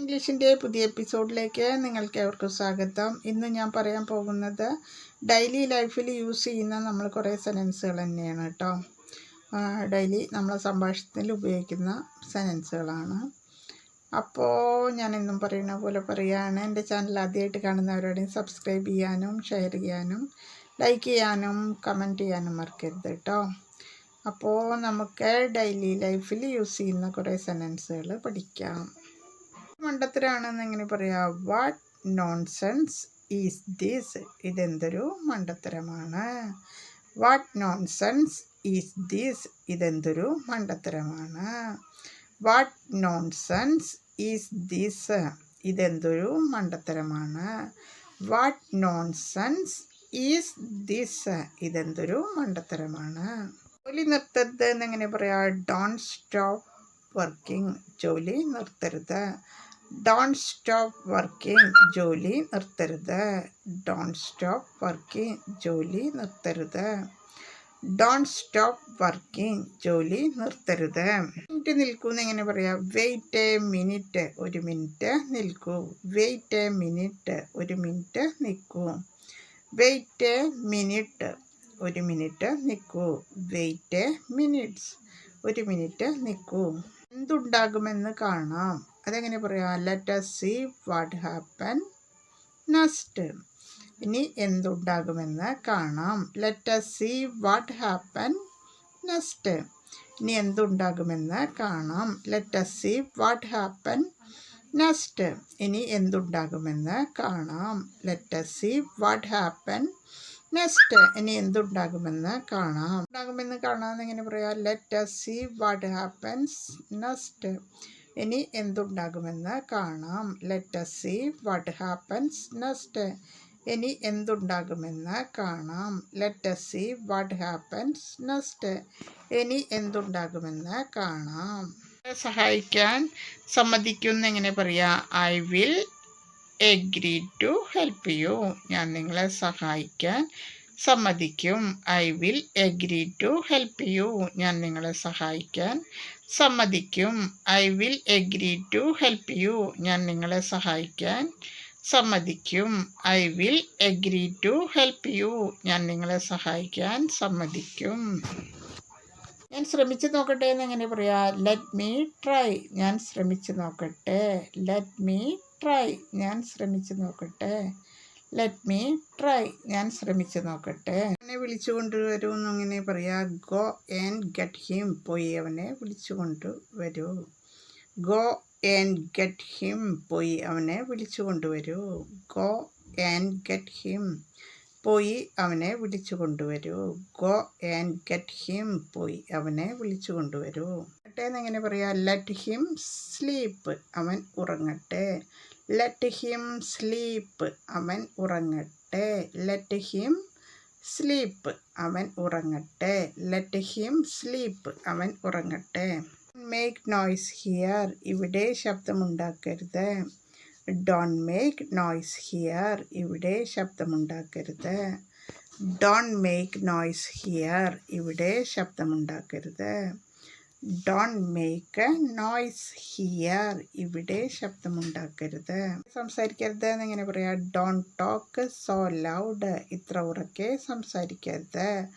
ഇംഗ്ലീഷിന്റെ പുതിയ എപ്പിസോഡിലേക്ക് നിങ്ങൾക്ക് ഏവർക്കും സ്വാഗതം. ഇന്ന് ഞാൻ പറയാൻ പോകുന്നത് ഡെയിലി ലൈഫിൽ യൂസ് ചെയ്യുന്ന നമ്മൾ കുറേ സെനൻസുകൾ തന്നെയാണ് കേട്ടോ. ഡെയിലി നമ്മളെ സംഭാഷണത്തിൽ ഉപയോഗിക്കുന്ന സെനൻസുകളാണ് അപ്പോൾ ഞാൻ എന്നും പറയുന്ന പോലെ പറയുകയാണ് എന്റെ ചാനൽ ആദ്യമായിട്ട് കാണുന്നവരോടെയും സബ്സ്ക്രൈബ് ചെയ്യാനും ഷെയർ ചെയ്യാനും ലൈക്ക് ചെയ്യാനും കമന്റ് ചെയ്യാനും മറക്കരുത് കേട്ടോ. അപ്പോൾ നമുക്ക് ഡെയിലി ലൈഫിൽ യൂസ് ചെയ്യുന്ന കുറേ സെനൻസുകൾ പഠിക്കാം. മണ്ടത്തരാണെന്ന് എങ്ങനെ പറയാം? വാട്ട് നോൺസെൻസ് ഈസ് ദീസ് ഇതെന്തൊരു മണ്ടത്തരമാണ്. വാട്ട് നോൺസെൻസ് ഈസ് ദീസ് ഇതെന്തൊരു മണ്ടത്തരമാണ്. വാട്ട് നോൺസെൻസ് ഈസ് ദീസ് ഇതെന്തൊരു മണ്ടത്തരമാണ്. വാട്ട് നോൺസെൻസ് ഈസ് ദിസ് ഇതെന്തൊരു മണ്ടത്തരമാണ്. ജോലി നിർത്തരുത് എന്നെങ്ങനെ പറയാം? ഡോൺ സ്റ്റോപ്പ് വർക്കിംഗ് ജോലി നിർത്തരുത്. ഡോൺ സ്റ്റോപ്പ് വർക്കിംഗ് ജോലി നിർത്തരുത്. ഡോൺ സ്റ്റോപ്പ് വർക്കിംഗ് ജോലി നിർത്തരുത്. ഡോൺ സ്റ്റോപ്പ് വർക്കിംഗ് ജോലി നിർത്തരുത്. മിനിറ്റ് നിൽക്കൂ എന്ന് എങ്ങനെ പറയാം. വെയിറ്റ് എ മിനിറ്റ് ഒരു മിനിറ്റ് നിൽക്കൂ. വെയിറ്റ് എ മിനിറ്റ് ഒരു മിനിറ്റ് നിൽക്കൂ. വെയിറ്റ് എ മിനിറ്റ് ഒരു മിനിറ്റ് നിൽക്കൂ. വെയിറ്റ് മിനിറ്റ്സ് ഒരു മിനിറ്റ് നിൽക്കൂ. എന്തുണ്ടാകുമെന്ന് കാണാം. അതെങ്ങനെ പറയാം? Let us see what happen next ഇനി എന്തുണ്ടാകുമെന്ന് കാണാം. Let us see what happen next ഇനി എന്തുണ്ടാകുമെന്ന് കാണാം. Let us see what happen next ഇനി എന്തുണ്ടാകുമെന്ന് കാണാം. Let us see what happen next ഇനി എന്തുണ്ടാകുമെന്ന് കാണാം. ഉണ്ടാകുമെന്ന് കാണാമെന്ന് എങ്ങനെ പറയാം? Let us see what happens next ഇനി എന്തുണ്ടാകുമെന്ന് കാണാം. Let us see what happens next ഇനി എന്തുണ്ടാകുമെന്ന് കാണാം. Let us see what happens next ഇനി എന്തുണ്ടാകുമെന്ന് കാണാം. സഹായിക്കാൻ സമ്മതിക്കുമെന്ന് എങ്ങനെ പറയാം? I will agree to help you ഞാൻ നിങ്ങളെ സഹായിക്കാൻ സമ്മതിക്കും. I will agree to help you ഞാൻ നിങ്ങളെ സഹായിക്കാൻ സമ്മതിക്കും. I will agree to help you ഞാൻ നിങ്ങളെ സഹായിക്കാൻ സമ്മതിക്കും. I will agree to help you ഞാൻ നിങ്ങളെ സഹായിക്കാൻ സമ്മതിക്കും. ഞാൻ ശ്രമിച്ചു നോക്കട്ടെ എന്ന് എങ്ങനെ പറയാ? ലെറ്റ് മീ ട്രൈ ഞാൻ ശ്രമിച്ചു നോക്കട്ടെ. ലെറ്റ് മീ ട്രൈ ഞാൻ ശ്രമിച്ചു നോക്കട്ടെ. ലെറ്റ് മീ ട്രൈ ഞാൻ ശ്രമിച്ചു നോക്കട്ടെ. അവനെ വിളിച്ചു കൊണ്ടുവരൂ എന്നിങ്ങനെ പറയാ. ഗോ ആൻഡ് ഗെറ്റ് ഹിം പോയി അവനെ വിളിച്ചു കൊണ്ടുവരൂ. ഗോ ആൻഡ് ഗെറ്റ് ഹിം പോയി അവനെ വിളിച്ചു കൊണ്ടുവരൂ. ഗോ ആൻഡ് ഗെറ്റ് ഹിം പോയി അവനെ വിളിച്ചു കൊണ്ടുവരൂ. ഗോ ആൻഡ് ഗെറ്റ് ഹിം പോയി അവനെ വിളിച്ചു കൊണ്ടുവരൂ. എന്നിങ്ങനെ പറയാം? ലെറ്റ് ഹിം സ്ലീപ്പ് അവൻ ഉറങ്ങട്ടെ. ലെറ്റ് ഹിം സ്ലീപ്പ് അവൻ ഉറങ്ങട്ടെ ലെറ്റ് ഹിം സ്ലീപ്പ് അവൻ ഉറങ്ങട്ടെ ലെറ്റ് ഹിം സ്ലീപ്പ് അവൻ ഉറങ്ങട്ടെ മേക്ക് നോയ്സ് ഹിയർ ഇവിടെ ശബ്ദമുണ്ടാക്കരുത് ഡോൺ മേക്ക് നോയ്സ് ഹിയർ ഇവിടെ ശബ്ദമുണ്ടാക്കരുത് ഡോൺ മേക്ക് നോയ്സ് ഹിയർ ഇവിടെ ശബ്ദമുണ്ടാക്കരുത് ഡോൺ മേക്ക് നോയ്സ് ഹിയർ ഇവിടെ ശബ്ദമുണ്ടാക്കരുത്. സംസാരിക്കരുത് എന്നിങ്ങനെ പറയാം? ഡോൺ ടോക്ക് സോ ലൗഡ് ഇത്ര ഉറക്കെ സംസാരിക്കരുത്.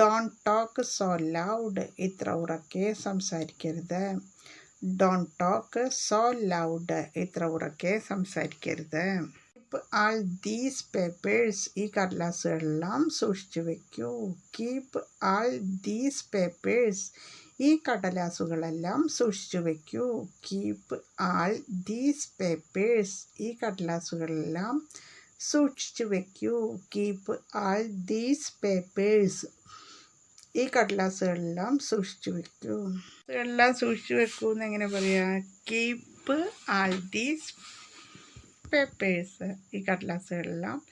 ഡോൺ ടോക്ക് സോ ലൗഡ് ഇത്ര ഉറക്കെ സംസാരിക്കരുത്. ഡോൺ ടോക്ക് സോ ലൗഡ് ഇത്ര ഉറക്കെ സംസാരിക്കരുത്. ആൾ ദീസ് പേപ്പേഴ്സ് ഈ കടലാസുകളെല്ലാം സൂക്ഷിച്ചു വയ്ക്കൂ കീപ്പ് ആൾ ദീസ് പേപ്പേഴ്സ് ഈ കടലാസുകളെല്ലാം സൂക്ഷിച്ചു വയ്ക്കൂ കീപ്പ് ആൾ ദീസ് പേപ്പേഴ്സ്. ഈ കടലാസുകളെല്ലാം സൂക്ഷിച്ചു വയ്ക്കൂ കീപ്പ് ആൾ ദീസ് പേപ്പേഴ്സ്. ഈ കടലാസുകളെല്ലാം സൂക്ഷിച്ചു വയ്ക്കൂ എല്ലാം സൂക്ഷിച്ചു വെക്കൂ എന്ന് എങ്ങനെ പറയാ? Keep all these papers. ഈ കടലാസുകളെല്ലാം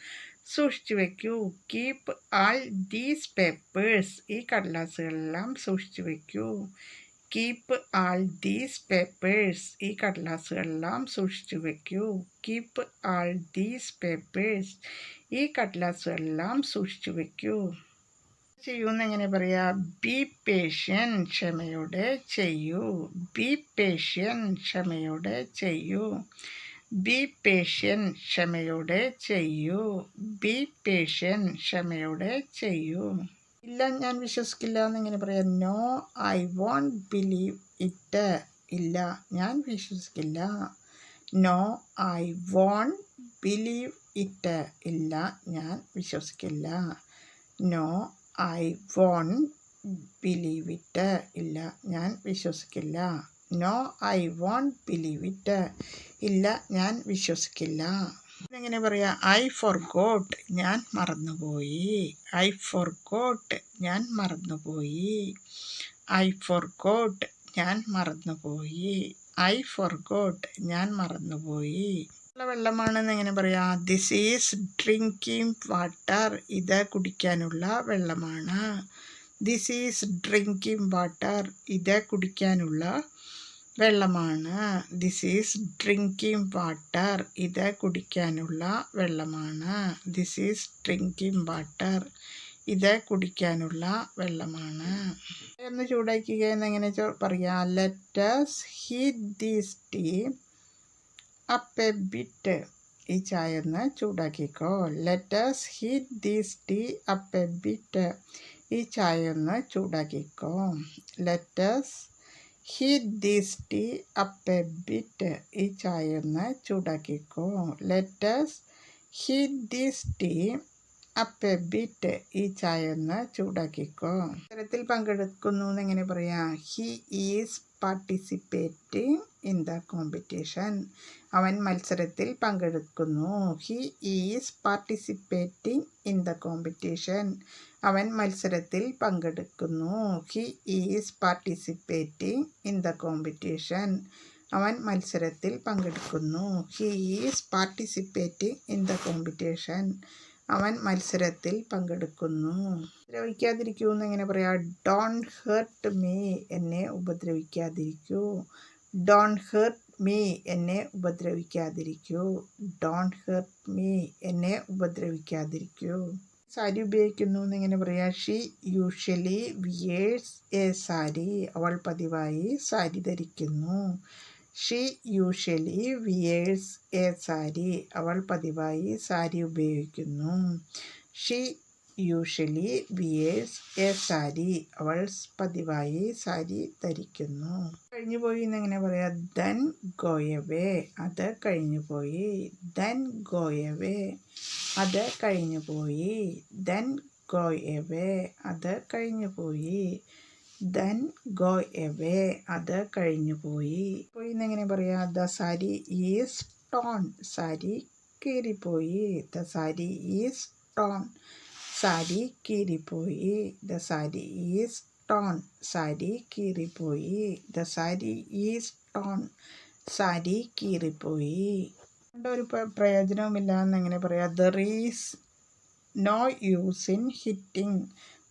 സൂക്ഷിച്ചു വയ്ക്കൂ കീപ്പ് ആൾ ദീസ് പേപ്പേഴ്സ് ഈ കടലാസുകളെല്ലാം സൂക്ഷിച്ചു വയ്ക്കൂ കീപ്പ് ആൾ ദീസ് പേപ്പേഴ്സ് ഈ കടലാസുകളെല്ലാം സൂക്ഷിച്ചു വയ്ക്കൂ കീപ്പ് ആൾ ദീസ് പേപ്പേഴ്സ് ഈ കടലാസുകളെല്ലാം സൂക്ഷിച്ചു വയ്ക്കൂ ചെയ്യൂന്ന് എങ്ങനെ പറയാ? ബി പേഷ്യൻ ക്ഷമയോടെ ചെയ്യൂ. ബി പേഷ്യൻ ക്ഷമയോടെ ചെയ്യൂ. ബി പേഷ്യൻ ക്ഷമയോടെ ചെയ്യൂ. ബി പേഷ്യൻ ക്ഷമയോടെ ചെയ്യൂ. ഇല്ല ഞാൻ വിശ്വസിക്കില്ല എന്നിങ്ങനെ പറയാം. No I won't believe it ഇല്ല ഞാൻ വിശ്വസിക്കില്ല. No I won't believe it ഇല്ല ഞാൻ വിശ്വസിക്കില്ല. No I won't believe it ഇല്ല ഞാൻ വിശ്വസിക്കില്ല. No I won't believe it ഇല്ല ഞാൻ വിശ്വസിക്കില്ല. എങ്ങനെ പറയാ? ഐ ഫോർ ഗോട്ട് ഞാൻ മറന്നുപോയി. ഐ ഫോർ ഗോട്ട് ഞാൻ മറന്നുപോയി. ഐ ഫോർ ഗോട്ട് ഞാൻ മറന്നുപോയി. ഐ ഫോർ ഗോട്ട് ഞാൻ മറന്നുപോയി. വെള്ളമാണെന്ന് എങ്ങനെ പറയാ? ദിസ് ഈസ് ഡ്രിങ്കിങ് വാട്ടർ ഇത് കുടിക്കാനുള്ള വെള്ളമാണ്. ദിസ് ഈസ് ഡ്രിങ്കിങ് വാട്ടർ ഇത് കുടിക്കാനുള്ള വെള്ളമാണ്. ദിസ് ഈസ് ഡ്രിങ്കിങ് വാട്ടർ ഇത് കുടിക്കാനുള്ള വെള്ളമാണ്. ദിസ് ഈസ് ഡ്രിങ്കിങ് വാട്ടർ ഇത് കുടിക്കാനുള്ള വെള്ളമാണ്. എന്ന് ചൂടാക്കുക എന്നെങ്ങനെ പറയാം? Let's heat these tea up a bit ഈ ചായ ഒന്ന് ചൂടാക്കിക്കോ. Let's heat these tea up a bit ഈ ചായ ഒന്ന് ചൂടാക്കിക്കോ. Let's heat these tea up a bit ഈ ചായ ഒന്ന് ചൂടാക്കിക്കോ. Let's heat these tea up bit ഈ ചായ ഒന്ന് ചൂടാക്കിക്കോ. ഇത്തരത്തിൽ പങ്കെടുക്കുന്നു എങ്ങനെ പറയാം? He is participating in the competition അവൻ മത്സരത്തിൽ പങ്കെടുക്കുന്നു. He is participating in the competition അവൻ മത്സരത്തിൽ പങ്കെടുക്കുന്നു. He is participating in the competition അവൻ മത്സരത്തിൽ പങ്കെടുക്കുന്നു. He is participating in the competition അവൻ മത്സരത്തിൽ പങ്കെടുക്കുന്നു. ഉപദ്രവിക്കാതിരിക്കൂ എന്ന് എങ്ങനെ പറയാം? ഡോൺ ഹേർട്ട് മീ എന്നെ ഉപദ്രവിക്കാതിരിക്കൂ. ഡോൺ ഹേർട്ട് മീ എന്നെ ഉപദ്രവിക്കാതിരിക്കൂ. ഡോൺ ഹേർട്ട് മീ എന്നെ ഉപദ്രവിക്കാതിരിക്കൂ. സാരി ഉപയോഗിക്കുന്നു എന്നിങ്ങനെ പറയാം? She usually wears a sari അവൾ പതിവായി സാരി ധരിക്കുന്നു. She usually wears a sari അവൾ പതിവായി സാരി ഉപയോഗിക്കുന്നു. She usually wears a sari അവൾ പതിവായി സാരി ധരിക്കുന്നു. കഴിഞ്ഞു പോയി എന്നെങ്ങനെ പറയാം? ദൻ ഗോയവേ അത് കഴിഞ്ഞു പോയി. ദൻ ഗോയവേ അത് കഴിഞ്ഞു പോയി. ദൻ ഗോയവേ അത് കഴിഞ്ഞു പോയി. ദൻ ഗോ എവേ അത് കഴിഞ്ഞു പോയി. പോയി എന്നെങ്ങനെ പറയാ? The sari is torn sari കീറിപ്പോയി. The sari is torn sari കീറിപ്പോയി. The sari is torn sari കീറിപ്പോയി. The sari is torn sari കീറിപ്പോയി. ഒരു പ്രയോജനവുമില്ല എന്നെങ്ങനെ പറയാം? There is no use in hitting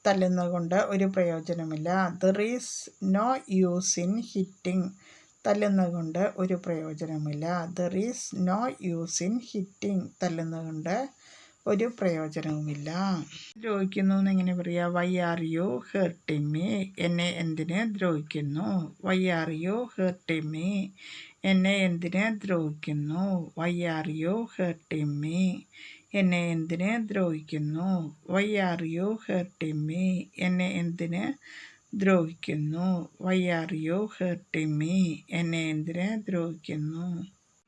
തല്ലുന്നത് കൊണ്ട് ഒരു പ്രയോജനമില്ല. There is no use in hitting തല്ലുന്നത് കൊണ്ട് ഒരു പ്രയോജനമില്ല. There is no use in hitting തല്ലുന്നത് കൊണ്ട് ഒരു പ്രയോജനവുമില്ല. ദ്രോഹിക്കുന്നു എന്ന് എങ്ങനെ പറയുക why are you hurting me എന്നെ എന്തിന് ദ്രോഹിക്കുന്നു? Why are you hurting me എന്നെ എന്തിന് ദ്രോഹിക്കുന്നു? Why are you hurting me എന്നെ എന്തിനെ ദ്രോഹിക്കുന്നു? Why are you hurting me എന്നെ എന്തിനെ ദ്രോഹിക്കുന്നു? Why are you hurting me എന്നെ എന്തിനെ ദ്രോഹിക്കുന്നു?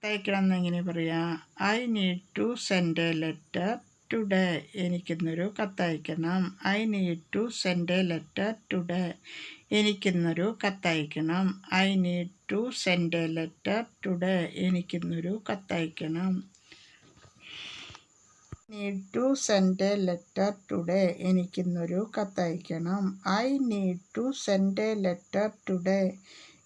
തയ്ക്കണം എന്നെങ്ങനെ പറയാം? I need to send a letter today എനിക്കിന്നൊരു കത്തയക്കണം I need to send a letter today എനിക്കിന്നൊരു കത്തയക്കണം I need to send a letter today എനിക്കിന്നൊരു കത്തയക്കണം need to send a letter today എനിക്കിന്നൊരു കത്തയക്കണം. I need to send a letter today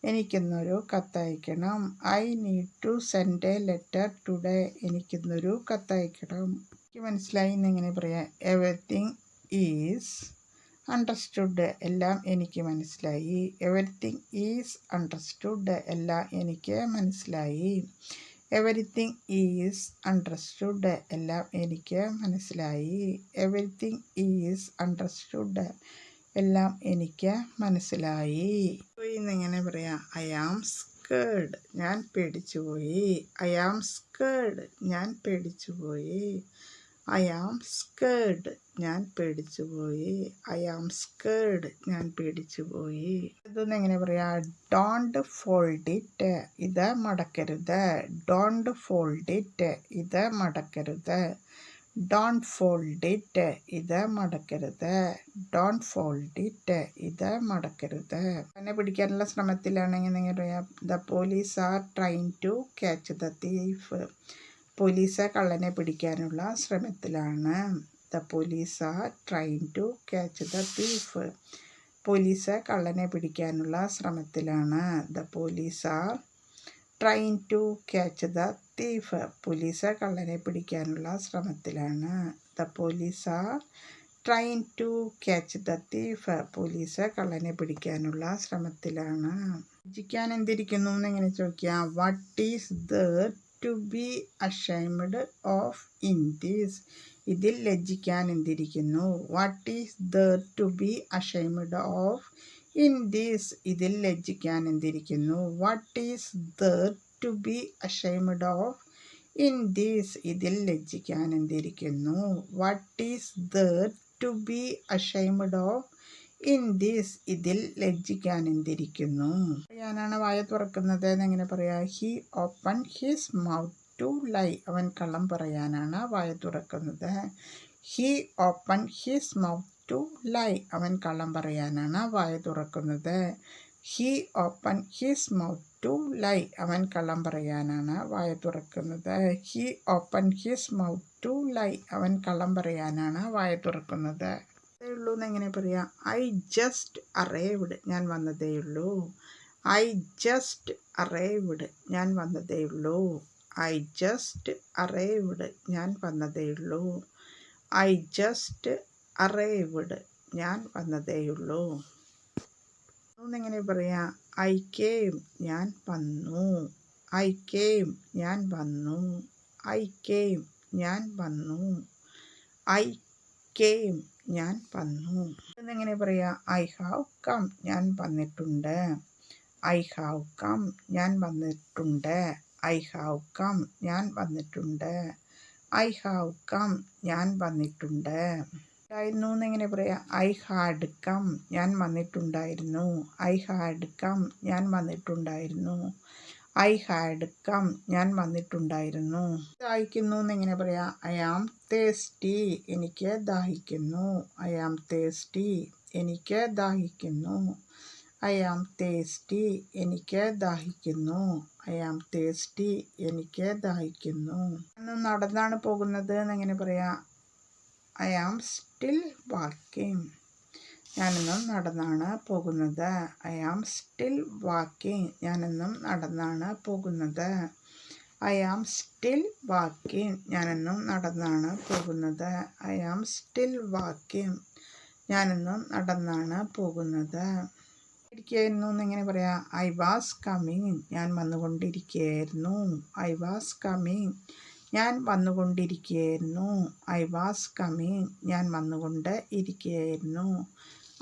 എനിക്കിന്നൊരു കത്തയക്കണം. I need to send a letter today എനിക്കിന്നൊരു കത്തയക്കണം. എനിക്ക് മനസ്സിലായി എന്നിങ്ങനെ പറയാം. Everything is understood എല്ലാം എനിക്ക് മനസ്സിലായി. Everything is understood എല്ലാം എനിക്ക് മനസ്സിലായി. എവരിത്തിങ് ഈസ് അണ്ടർസ്റ്റുഡ് എല്ലാം എനിക്ക് മനസ്സിലായി. എവരിത്തിങ് ഈസ് അണ്ടർസ്റ്റുഡ് എല്ലാം എനിക്ക് മനസ്സിലായി. എന്നിങ്ങനെ പറയാം. ഐ ആം സ്കേഡ് ഞാൻ പേടിച്ചുപോയി. ഐ ആം സ്കേഡ് ഞാൻ പേടിച്ചുപോയി. ഐ ആം സ്കേഡ് ഞാൻ പേടിച്ചു പോയി. ഐ ആം സ്കേഡ് ഞാൻ പേടിച്ചു പോയി. ഇതൊന്നും എങ്ങനെ പറയാ? ഡോണ്ട് ഫോൾഡ് ഇറ്റ് ഇത് മടക്കരുത്. ഡോണ്ട് ഫോൾഡ് ഇറ്റ് ഇത് മടക്കരുത്. ഡോണ്ട് ഫോൾഡ് ഇറ്റ് ഇത് മടക്കരുത്. ഡോണ്ട് ഫോൾഡ് ഇറ്റ് ഇത് മടക്കരുത്. എന്നെ പിടിക്കാനുള്ള ശ്രമത്തിലാണെങ്കിൽ നിങ്ങൾ പറയാം the police are trying to catch the thief police കള്ളനെ പിടിക്കാനുള്ള ശ്രമത്തിലാണ്. The police trying to catch the thief. Police കള്ളനെ പിടിക്കാനുള്ള ശ്രമത്തിലാണ്. The police trying to catch the thief. Police കള്ളനെ പിടിക്കാനുള്ള ശ്രമത്തിലാണ്. The police trying to catch the thief. Police കള്ളനെ പിടിക്കാനുള്ള ശ്രമത്തിലാണ്. രചിക്കാൻ എന്തിരിക്കുന്നു എന്ന് എങ്ങനെ ചോദിക്കാം? What is the to be ashamed of in these ഇതിൽ ലജ്ജിക്കാൻ എന്തിരിക്കുന്നു? What is there to be ashamed of in these ഇതിൽ ലജ്ജിക്കാൻ എന്തിരിക്കുന്നു? What is there to be ashamed of in these ഇതിൽ ലജ്ജിക്കാൻ എന്തിരിക്കുന്നു? What is there to be ashamed of in these ഇതിൽ ലജ്ജിക്കാൻ എന്തിരിക്കുന്നു ഞാനാണ് വായ തുറക്കുന്നത് എന്നെങ്ങനെ പറയാ he open his mouth to lie. അവൻ കള്ളം പറയാനാണ് വായ തുറക്കുന്നത്. He open his mouth to lie. അവൻ കള്ളം പറയാനാണ് വായ തുറക്കുന്നത്. He open his mouth to lie. അവൻ കള്ളം പറയാനാണ് വായ തുറക്കുന്നത്. He open his mouth to lie. അവൻ കള്ളം പറയാനാണ് വായ തുറക്കുന്നത്. ഉള്ളൂ എന്നെങ്ങനെ പറയാം? ഐ ജസ്റ്റ് അറേവ്ഡ് ഞാൻ വന്നതേയുള്ളൂ. ഐ ജസ്റ്റ് അറേവ്ഡ് ഞാൻ വന്നതേയുള്ളൂ. ഐ ജസ്റ്റ് അറേവ്ഡ് ഞാൻ വന്നതേയുള്ളൂ. ഐ ജസ്റ്റ് അറേവ്ഡ് ഞാൻ വന്നതേയുള്ളൂ. എന്നെങ്ങനെ പറയാം? ഐ കേം ഞാൻ വന്നു. ഐ കേം ഞാൻ വന്നു. ഐ കേം ഞാൻ വന്നു. ഐ കേം ഞാൻ വന്നു. എന്നെങ്ങനെ പറയാം? ഐ ഹാവ് കം ഞാൻ വന്നിട്ടുണ്ട്. ഐ ഹാവ് കം ഞാൻ വന്നിട്ടുണ്ട്. ഐ ഹാവ് കം ഞാൻ വന്നിട്ടുണ്ട്. ഐ ഹാവ് കം ഞാൻ വന്നിട്ടുണ്ട്. ഉണ്ടായിരുന്നു എന്നെങ്ങനെ പറയാം? ഐ ഹാഡ് കം ഞാൻ വന്നിട്ടുണ്ടായിരുന്നു. ഐ ഹാഡ് കം ഞാൻ വന്നിട്ടുണ്ടായിരുന്നു. ഐ ഹാഡ് കം ഞാൻ വന്നിട്ടുണ്ടായിരുന്നു. ദാഹിക്കുന്നു എന്നെങ്ങനെ പറയാം? ഐ ആം തേസ്റ്റി എനിക്ക് ദാഹിക്കുന്നു. ഐ ആം തേസ്റ്റി എനിക്ക് ദാഹിക്കുന്നു. ഐ ആം തേസ്റ്റി എനിക്ക് ദാഹിക്കുന്നു. ഐ ആം തേസ്റ്റി എനിക്ക് ദാഹിക്കുന്നു. നടന്നാണ് പോകുന്നത് എന്നെങ്ങനെ പറയാം? ഐ ആം സ്റ്റിൽ വാക്കിംഗ് ഞാനെന്നും നടന്നാണ് പോകുന്നത്. ഐ ആം സ്റ്റിൽ വാക്കിംഗ് ഞാനെന്നും നടന്നാണ് പോകുന്നത്. ഐ ആം സ്റ്റിൽ വാക്കിംഗ് ഞാനെന്നും നടന്നാണ് പോകുന്നത്. ഐ ആം സ്റ്റിൽ വാക്കിംഗ് ഞാനെന്നും നടന്നാണ് പോകുന്നത്. ഇരിക്കുകയായിരുന്നു എന്നിങ്ങനെ പറയാം ഐ വാസ് കമ്മിങ് ഞാൻ വന്നുകൊണ്ടിരിക്കുകയായിരുന്നു ഐ വാസ് കമ്മിങ് ഞാൻ വന്നുകൊണ്ടിരിക്കുകയായിരുന്നു ഐ വാസ് കമ്മിങ് ഞാൻ വന്നുകൊണ്ട് ഇരിക്കുകയായിരുന്നു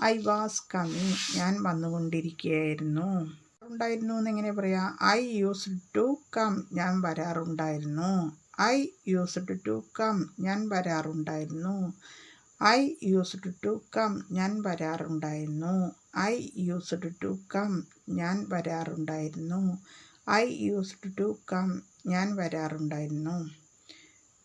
ഐ വാസ് കമ്മിങ്. ഞാൻ വന്നുകൊണ്ടിരിക്കുകയായിരുന്നു. ഉണ്ടായിരുന്നു എന്നെങ്ങനെ പറയാം? I use to come. ഞാൻ വരാറുണ്ടായിരുന്നു. I used to come. ഞാൻ വരാറുണ്ടായിരുന്നു. I used to come. ഞാൻ വരാറുണ്ടായിരുന്നു. I used to come. ഞാൻ വരാറുണ്ടായിരുന്നു. I used to come. ഞാൻ വരാറുണ്ടായിരുന്നു.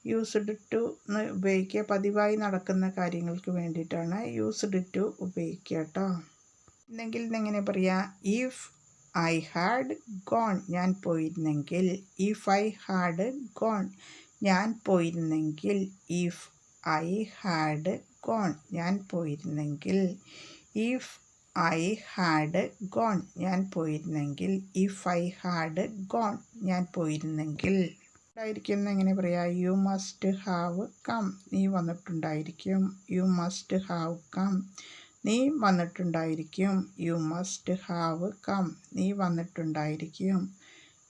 യൂസ്ഡ് ടു എന്ന് ഉപയോഗിക്കുക. പതിവായി നടക്കുന്ന കാര്യങ്ങൾക്ക് വേണ്ടിയിട്ടാണ് യൂസ്ഡ് ടു ഉപയോഗിക്കുക കേട്ടോ എന്നെങ്കിൽ എങ്ങനെ പറയാം? ഇഫ് ഐ ഹാഡ് ഗോൺ ഞാൻ പോയിരുന്നെങ്കിൽ. ഇഫ് ഐ ഹാഡ് ഗോൺ ഞാൻ പോയിരുന്നെങ്കിൽ. ഇഫ് ഐ ഹാഡ് ഗോൺ ഞാൻ പോയിരുന്നെങ്കിൽ. ഇഫ് ഐ ഹാഡ് ഗോൺ ഞാൻ പോയിരുന്നെങ്കിൽ. ഇഫ് ഐ ഹാഡ് ഗോൺ ഞാൻ പോയിരുന്നെങ്കിൽ. ഉണ്ടായിരിക്കും എങ്ങനെ പറയാം? യു മസ്റ്റ് ഹാവ് കം നീ വന്നിട്ടുണ്ടായിരിക്കും. യു മസ്റ്റ് ഹാവ് കം നീ വന്നിട്ടുണ്ടായിരിക്കും. യു മസ്റ്റ് ഹാവ് കം നീ വന്നിട്ടുണ്ടായിരിക്കും.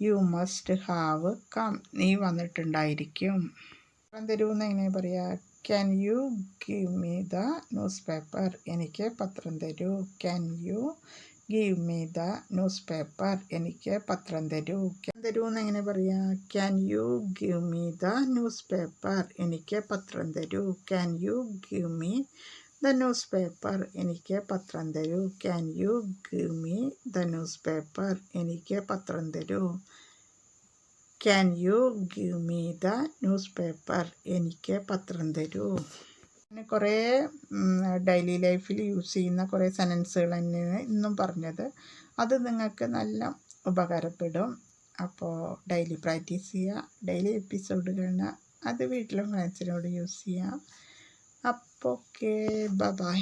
യു മസ്റ്റ് ഹാവ് കം നീ വന്നിട്ടുണ്ടായിരിക്കും. പത്രം തരുമെന്ന് എങ്ങനെ പറയാ? Can you give me the newspaper എനിക്ക് പത്രം തരൂ. Can you give me the newspaper എനിക്ക് പത്രം തരൂ. തരൂ എന്ന് എങ്ങനെ പറയാ? Can you give me the newspaper എനിക്ക് പത്രം തരൂ. Can you give me the newspaper എനിക്ക് പത്രം തരൂ. Can you give me the newspaper എനിക്ക് പത്രം തരൂ. Can you give me the newspaper എനിക്ക് പത്രം തരൂ. പിന്നെ കുറേ ഡെയിലി ലൈഫിൽ യൂസ് ചെയ്യുന്ന കുറേ സെനൻസുകൾ തന്നെയാണ് ഇന്നും പറഞ്ഞത്. അത് നിങ്ങൾക്ക് നല്ല ഉപകാരപ്പെടും. അപ്പോൾ ഡെയിലി പ്രാക്ടീസ് ചെയ്യുക ഡെയിലി എപ്പിസോഡ് കാണുക അത് വീട്ടിലും ഫ്രണ്ട്സിനോട് യൂസ് ചെയ്യാം. അപ്പോൾ ഓക്കെ ബൈ